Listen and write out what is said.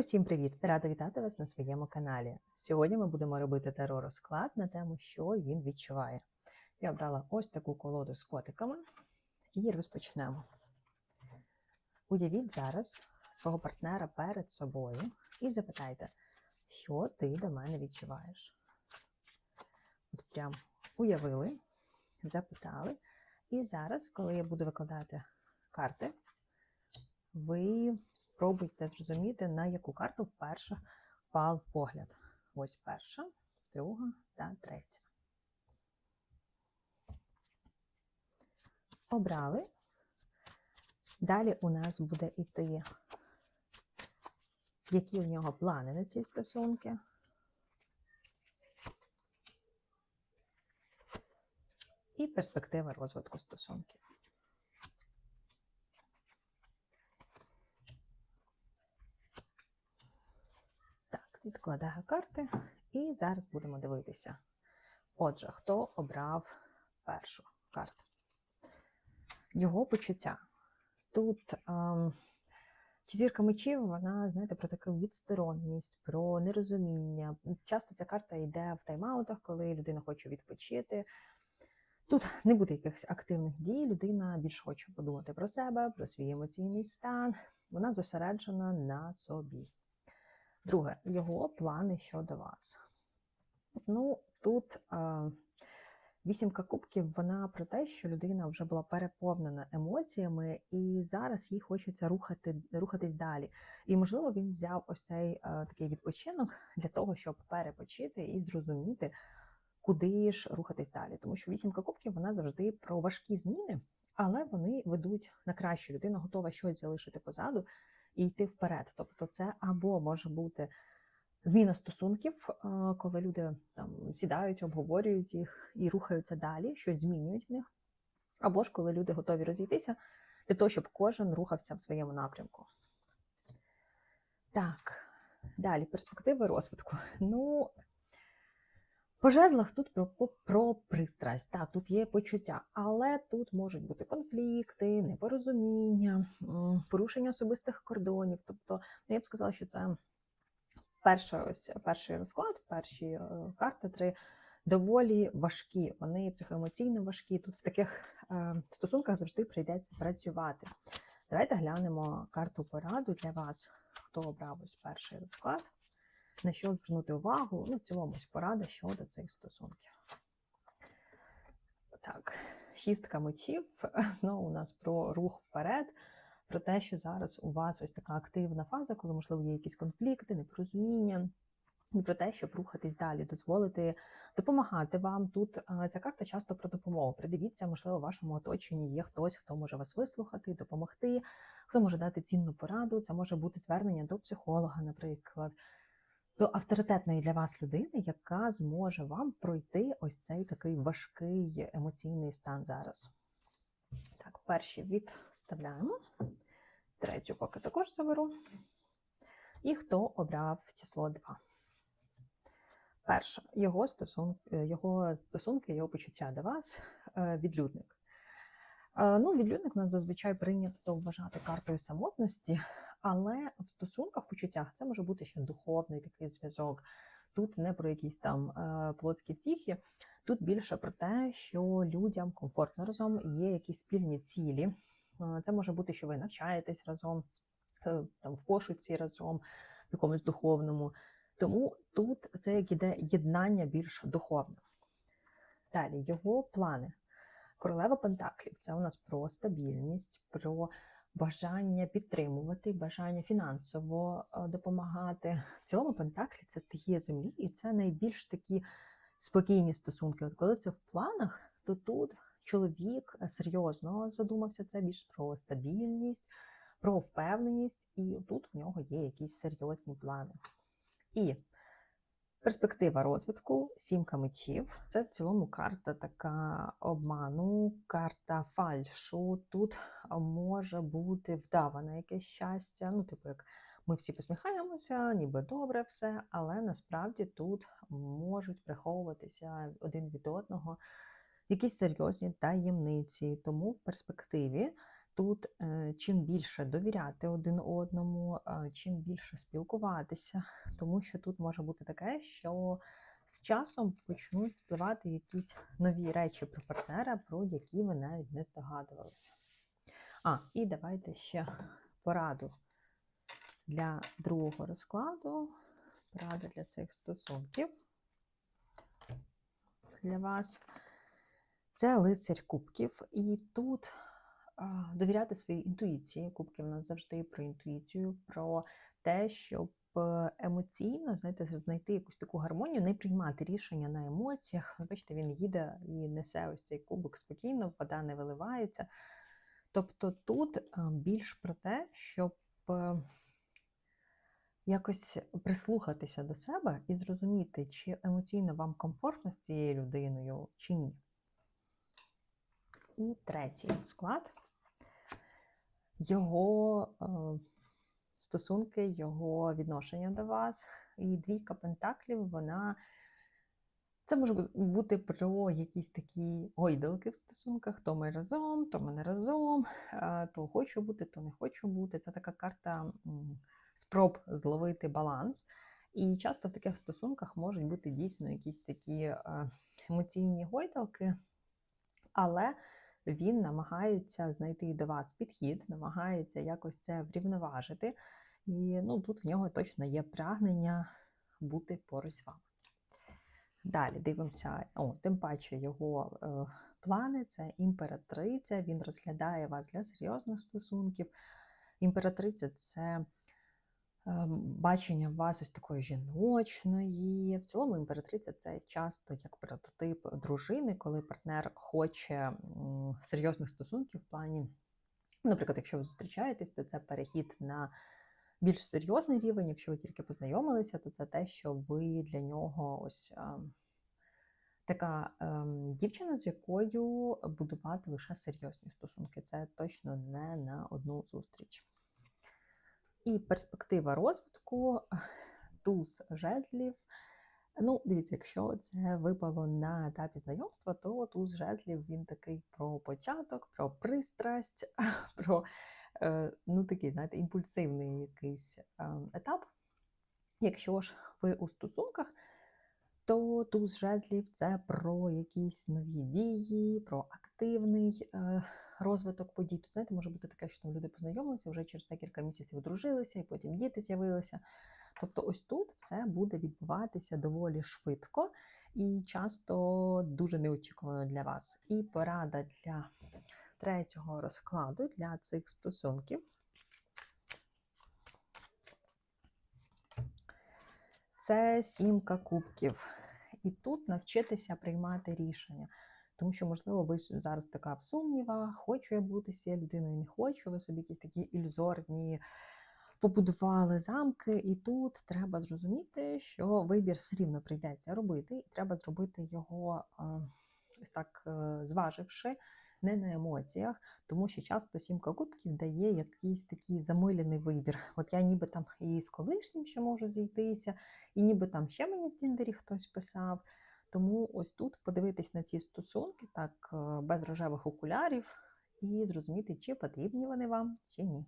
Усім привіт! Рада вітати вас на своєму каналі. Сьогодні ми будемо робити таро розклад на тему, що він відчуває. Я обрала ось таку колоду з котиками і розпочнемо. Уявіть зараз свого партнера перед собою і запитайте, що ти до мене відчуваєш. От прям уявили, запитали. І зараз, коли я буду викладати карти, ви спробуйте зрозуміти, на яку карту вперше впав погляд. Ось перша, друга та третя. Обрали. Далі у нас буде йти, які в нього плани на ці стосунки. І перспектива розвитку стосунків. Так, відкладаю карти і зараз будемо дивитися. Отже, хто обрав першу карту? Його почуття. Тут ем, четвірка мечів, вона, знаєте, про таку відстороненість, про нерозуміння. Часто ця карта йде в тайм-аутах, коли людина хоче відпочити. Тут не буде якихось активних дій, людина більш хоче подумати про себе, про свій емоційний стан. Вона зосереджена на собі. Друге, його плани щодо вас. Ну, тут е, вісімка кубків, вона про те, що людина вже була переповнена емоціями, і зараз їй хочеться рухати, рухатись далі. І, можливо, він взяв ось цей е, такий відпочинок для того, щоб перепочити і зрозуміти, куди ж рухатись далі. Тому що вісімка кубків вона завжди про важкі зміни, але вони ведуть на краще. Людина готова щось залишити позаду і йти вперед. Тобто, це або може бути зміна стосунків, е, коли люди там сідають, обговорюють їх і рухаються далі, щось змінюють в них, або ж коли люди готові розійтися для того, щоб кожен рухався в своєму напрямку. Так, далі перспективи розвитку. Ну, по жезлах тут про, про, про пристрасть, так, тут є почуття, але тут можуть бути конфлікти, непорозуміння, порушення особистих кордонів. Тобто, ну, я б сказала, що це перша, ось, перший розклад, перші е, карти три доволі важкі. Вони психоемоційно важкі. Тут в таких е, стосунках завжди прийдеться працювати. Давайте глянемо карту пораду для вас, хто обрав ось перший розклад на що звернути увагу, ну, в цілому порада щодо цих стосунків. Так, шістка мечів. Знову у нас про рух вперед, про те, що зараз у вас ось така активна фаза, коли, можливо, є якісь конфлікти, непорозуміння. І про те, щоб рухатись далі, дозволити допомагати вам. Тут ця карта часто про допомогу. Придивіться, можливо, в вашому оточенні є хтось, хто може вас вислухати, допомогти, хто може дати цінну пораду. Це може бути звернення до психолога, наприклад до авторитетної для вас людини, яка зможе вам пройти ось цей такий важкий емоційний стан зараз. Так, перші відставляємо. Третю поки також заберу. І хто обрав число 2? Перше, його стосунки, його стосунки, його почуття до вас, е, відлюдник. Е, ну, Відлюдник у нас зазвичай прийнято вважати картою самотності, але в стосунках, в почуттях це може бути ще духовний такий зв'язок. Тут не про якісь там е, плотські втіхи, тут більше про те, що людям комфортно разом є якісь спільні цілі. Е, це може бути, що ви навчаєтесь разом, е, там в пошуці разом, в якомусь духовному. Тому тут це як іде єднання більш духовне. Далі його плани. Королева Пентаклів це у нас про стабільність, про бажання підтримувати, бажання фінансово е, допомагати. В цілому Пентаклі це стихія землі, і це найбільш такі спокійні стосунки. От коли це в планах, то тут чоловік серйозно задумався це більш про стабільність, про впевненість, і тут в нього є якісь серйозні плани. І Перспектива розвитку, сімка мечів. Це в цілому карта така обману, карта фальшу. Тут може бути вдаване якесь щастя. Ну, типу, як ми всі посміхаємося, ніби добре все, але насправді тут можуть приховуватися один від одного якісь серйозні таємниці. Тому в перспективі тут е, чим більше довіряти один одному, е, чим більше спілкуватися, тому що тут може бути таке, що з часом почнуть спливати якісь нові речі про партнера, про які ви навіть не здогадувалися. А, і давайте ще пораду для другого розкладу. Порада для цих стосунків для вас. Це лицарь кубків. І тут довіряти своїй інтуїції. Кубки в нас завжди про інтуїцію, про те, щоб е, емоційно знаєте, знайти якусь таку гармонію, не приймати рішення на емоціях. Бачите, він їде і несе ось цей кубок спокійно, вода не виливається. Тобто тут е, більш про те, щоб е, якось прислухатися до себе і зрозуміти, чи емоційно вам комфортно з цією людиною, чи ні. І третій склад його е, стосунки, його відношення до вас. І двійка пентаклів, вона. Це може бути про якісь такі гойдалки в стосунках, то ми разом, то ми не разом, е, то хочу бути, то не хочу бути. Це така карта спроб зловити баланс. І часто в таких стосунках можуть бути дійсно якісь такі е, емоційні гойдалки, але він намагається знайти до вас підхід, намагається якось це врівноважити. І ну, тут в нього точно є прагнення бути поруч з вами. Далі дивимося, о, тим паче його е, плани це імператриця, він розглядає вас для серйозних стосунків. Імператриця це е, бачення вас ось такої жіночної. В цілому імператриця це часто як прототип дружини, коли партнер хоче серйозних стосунків в плані, наприклад, якщо ви зустрічаєтесь, то це перехід на більш серйозний рівень. Якщо ви тільки познайомилися, то це те, що ви для нього ось така ем, дівчина, з якою будувати лише серйозні стосунки. Це точно не на одну зустріч. І перспектива розвитку туз жезлів. Ну, дивіться, якщо це випало на етапі знайомства, то туз жезлів він такий про початок, про пристрасть, про е, ну, такий, знаєте, імпульсивний якийсь е, етап. Якщо ж ви у стосунках, то туз жезлів це про якісь нові дії, про активний е, розвиток подій. Тут, знаєте, може бути таке, що там люди познайомилися, вже через декілька місяців одружилися, і потім діти з'явилися. Тобто, ось тут все буде відбуватися доволі швидко і часто дуже неочікувано для вас. І порада для третього розкладу для цих стосунків. Це сімка кубків. І тут навчитися приймати рішення. Тому що, можливо, ви зараз така в сумнівах, хочу я бути цією людиною, не хочу. Ви собі якісь такі ілюзорні побудували замки, і тут треба зрозуміти, що вибір все рівно прийдеться робити, і треба зробити його так е, зваживши, не на емоціях, тому що часто сімка кубків дає якийсь такий замилений вибір. От я ніби там і з колишнім ще можу зійтися, і ніби там ще мені в Тіндері хтось писав. Тому ось тут подивитись на ці стосунки так е, без рожевих окулярів і зрозуміти, чи потрібні вони вам, чи ні.